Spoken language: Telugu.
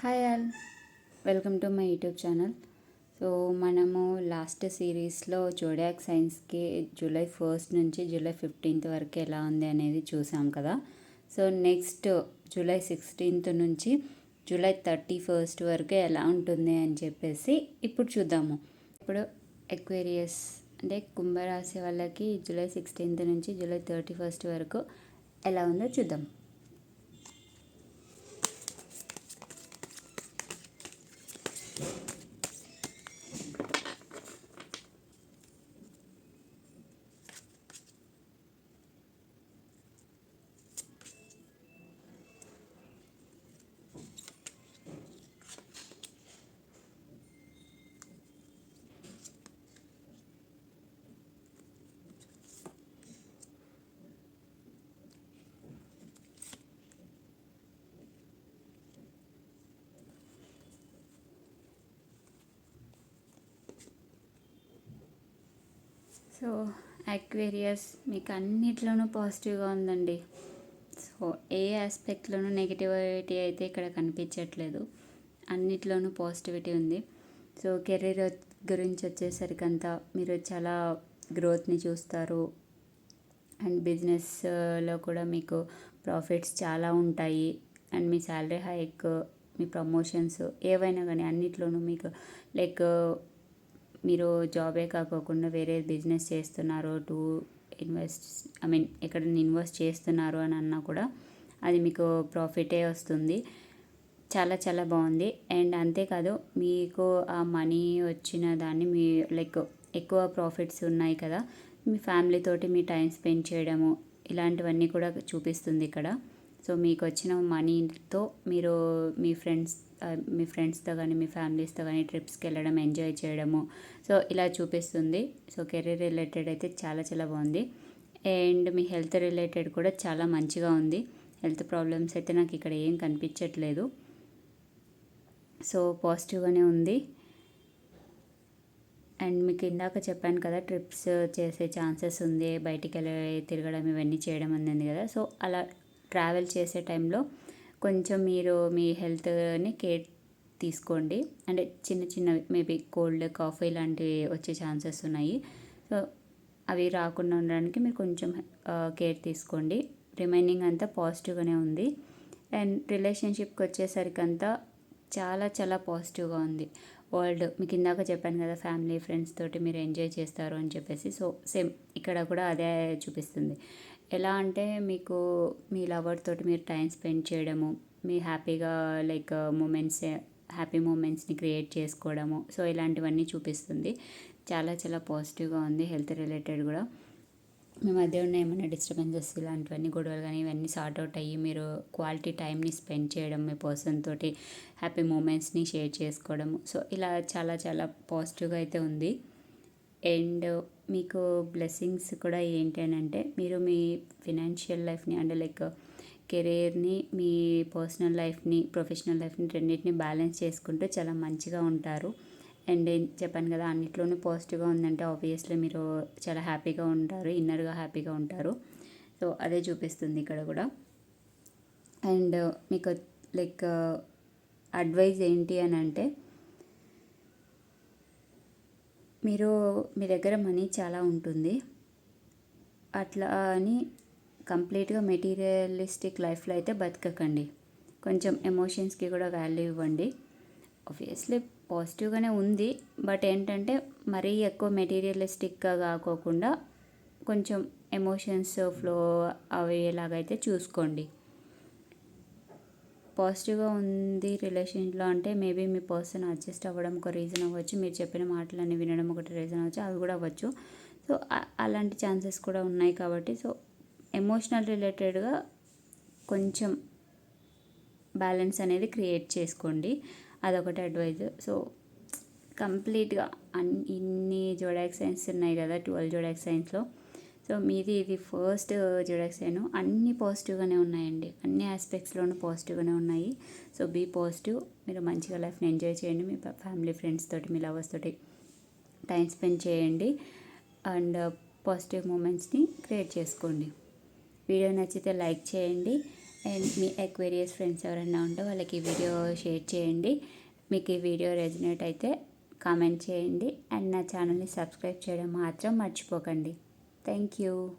Hi all. Welcome to my YouTube channel. So మనము లాస్ట్ సిరీస్లో జోడాక్ సైన్స్కి జూలై ఫస్ట్ నుంచి జూలై ఫిఫ్టీన్త్ వరకు ఎలా ఉంది అనేది చూసాం కదా. సో నెక్స్ట్ జూలై సిక్స్టీన్త్ నుంచి జూలై థర్టీ ఫస్ట్ వరకు ఎలా ఉంటుంది అని చెప్పేసి ఇప్పుడు చూద్దాము. ఇప్పుడు ఎక్వేరియస్ అంటే కుంభరాశి వాళ్ళకి జూలై సిక్స్టీన్త్ నుంచి జూలై థర్టీ ఫస్ట్ వరకు ఎలా ఉందో చూద్దాం. సో అక్వేరియస్ మీకు అన్నిట్లోనూ పాజిటివ్గా ఉందండి. సో ఏ ఆస్పెక్ట్లోనూ నెగిటివిటీ అయితే ఇక్కడ కనిపించట్లేదు. అన్నిట్లోనూ పాజిటివిటీ ఉంది. సో కెరీర్ గురించి వచ్చేసరికి అంతా మీరు చాలా గ్రోత్ని చూస్తారు. అండ్ బిజినెస్లో కూడా మీకు ప్రాఫిట్స్ చాలా ఉంటాయి. అండ్ మీ శాలరీ హైక్ మీ ప్రమోషన్స్ ఏవైనా కానీ అన్నిట్లోనూ మీకు లైక్ మీరు జాబే కాకోకుండా వేరే బిజినెస్ చేస్తున్నారు టు ఇన్వెస్ట్ ఐ మీన్ ఎక్కడైనా ఇన్వెస్ట్ చేస్తున్నారు అని అన్నా కూడా అది మీకు ప్రాఫిటే వస్తుంది. చాలా చాలా బాగుంది. అండ్ అంతేకాదు మీకు ఆ మనీ వచ్చిన దాన్ని మీ లైక్ ఎక్కువ ప్రాఫిట్స్ ఉన్నాయి కదా మీ ఫ్యామిలీతోటి మీ టైం స్పెండ్ చేయడము ఇలాంటివన్నీ కూడా చూపిస్తుంది ఇక్కడ. సో మీకు వచ్చిన మనీతో మీరు మీ ఫ్రెండ్స్ మీ ఫ్రెండ్స్తో కానీ మీ ఫ్యామిలీస్తో కానీ ట్రిప్స్కి వెళ్ళడం ఎంజాయ్ చేయడము. సో ఇలా చూపిస్తుంది. సో కెరీర్ రిలేటెడ్ అయితే చాలా చాలా బాగుంది. అండ్ మీ హెల్త్ రిలేటెడ్ కూడా చాలా మంచిగా ఉంది. హెల్త్ ప్రాబ్లమ్స్ అయితే నాకు ఇక్కడ ఏం కనిపించట్లేదు. సో పాజిటివ్గానే ఉంది. అండ్ మీకు ఇందాక చెప్పాను కదా ట్రిప్స్ చేసే ఛాన్సెస్ ఉంది. బయటికి వెళ్ళి తిరగడం ఇవన్నీ చేయడం అనేది కదా. సో అలా ట్రావెల్ చేసే టైంలో కొంచెం మీరు మీ హెల్త్ని కేర్ తీసుకోండి. అంటే చిన్న చిన్నవి మేబీ కోల్డ్ కాఫ్ ఇలాంటివి వచ్చే ఛాన్సెస్ ఉన్నాయి. సో అవి రాకుండా ఉండడానికి మీరు కొంచెం కేర్ తీసుకోండి. రిమైనింగ్ అంతా పాజిటివ్గానే ఉంది. అండ్ రిలేషన్షిప్కి వచ్చేసరికి అంతా చాలా చాలా పాజిటివ్గా ఉంది. వరల్డ్ మీకు ఇందాక చెప్పాను కదా ఫ్యామిలీ ఫ్రెండ్స్ తోటి మీరు ఎంజాయ్ చేస్తారు అని చెప్పేసి. సో సేమ్ ఇక్కడ కూడా అదే చూపిస్తుంది. ఎలా అంటే మీకు మీ లవర్ తోటి మీరు టైం స్పెండ్ చేయడము మీ హ్యాపీగా లైక్ మూమెంట్స్ హ్యాపీ మూమెంట్స్ని క్రియేట్ చేసుకోవడము సో ఇలాంటివన్నీ చూపిస్తుంది. చాలా చాలా పాజిటివ్గా ఉంది హెల్త్ రిలేటెడ్ కూడా. మీ మధ్య ఉన్న ఏమైనా డిస్టర్బెన్సెస్ ఇలాంటివన్నీ గొడవలు కానీ ఇవన్నీ సార్ట్ అవుట్ అయ్యి మీరు క్వాలిటీ టైంని స్పెండ్ చేయడం మీ పర్సన్ తోటి హ్యాపీ మూమెంట్స్ని షేర్ చేసుకోవడము. సో ఇలా చాలా చాలా పాజిటివ్గా అయితే ఉంది. అండ్ మీకు బ్లెస్సింగ్స్ కూడా ఏంటి అని అంటే మీరు మీ ఫినాన్షియల్ లైఫ్ని అంటే లైక్ కెరీర్ని మీ పర్సనల్ లైఫ్ని ప్రొఫెషనల్ లైఫ్ని రెండింటిని బ్యాలెన్స్ చేసుకుంటూ చాలా మంచిగా ఉంటారు. అండ్ చెప్పాను కదా అన్నిట్లోనూ పాజిటివ్గా ఉందంటే ఆబ్వియస్లీ మీరు చాలా హ్యాపీగా ఉంటారు ఇన్నర్గా హ్యాపీగా ఉంటారు. సో అదే చూపిస్తుంది ఇక్కడ కూడా. అండ్ మీకు లైక్ అడ్వైజ్ ఏంటి అని అంటే మీరు మీ దగ్గర మనీ చాలా ఉంటుంది. అట్లా అని కంప్లీట్గా మెటీరియలిస్టిక్ లైఫ్లో అయితే బతకకండి. కొంచెం ఎమోషన్స్కి కూడా వాల్యూ ఇవ్వండి. ఆబ్వియస్లీ పాజిటివ్గానే ఉంది. బట్ ఏంటంటే మరీ ఎక్కువ మెటీరియలిస్టిక్గా కాకోకుండా కొంచెం ఎమోషన్స్ ఫ్లో అయ్యేలాగైతే చూసుకోండి. పాజిటివ్గా ఉంది రిలేషన్లో అంటే మేబీ మీ పర్సన్ అడ్జస్ట్ అవ్వడం ఒక రీజన్ అవ్వచ్చు. మీరు చెప్పిన మాటలన్నీ వినడం ఒకటి రీజన్ అవ్వచ్చు. అవి కూడా అవ్వచ్చు. సో అలాంటి ఛాన్సెస్ కూడా ఉన్నాయి కాబట్టి సో ఎమోషనల్ రిలేటెడ్గా కొంచెం బ్యాలెన్స్ అనేది క్రియేట్ చేసుకోండి. అదొకటి అడ్వైజ్. సో కంప్లీట్గా అన్ ఇన్ని జోడాక్ సైన్స్ ఉన్నాయి కదా ట్వెల్వ్ జోడాక్ సైన్స్లో సో మీది ఇది ఫస్ట్ uh, జోడాక్సైన్ అన్ని పాజిటివ్గానే ఉన్నాయండి. అన్ని ఆస్పెక్ట్స్లోనూ పాజిటివ్గానే ఉన్నాయి. So be positive. మీరు మంచిగా లైఫ్ని ఎంజాయ్ చేయండి. మీ ఫ్యామిలీ ఫ్రెండ్స్ తోటి మీ లవర్స్ తోటి టైం స్పెండ్ చేయండి. అండ్ uh, పాజిటివ్ మూమెంట్స్ని క్రియేట్ చేసుకోండి. వీడియో నచ్చితే లైక్ చేయండి. అండ్ మీ ఎక్వేరియస్ ఫ్రెండ్స్ ఎవరైనా ఉంటే వాళ్ళకి ఈ వీడియో షేర్ చేయండి. మీకు ఈ వీడియో రెజినేట్ అయితే కామెంట్ చేయండి. అండ్ నా ఛానల్ని సబ్స్క్రైబ్ చేయడం మాత్రం మర్చిపోకండి. Thank you.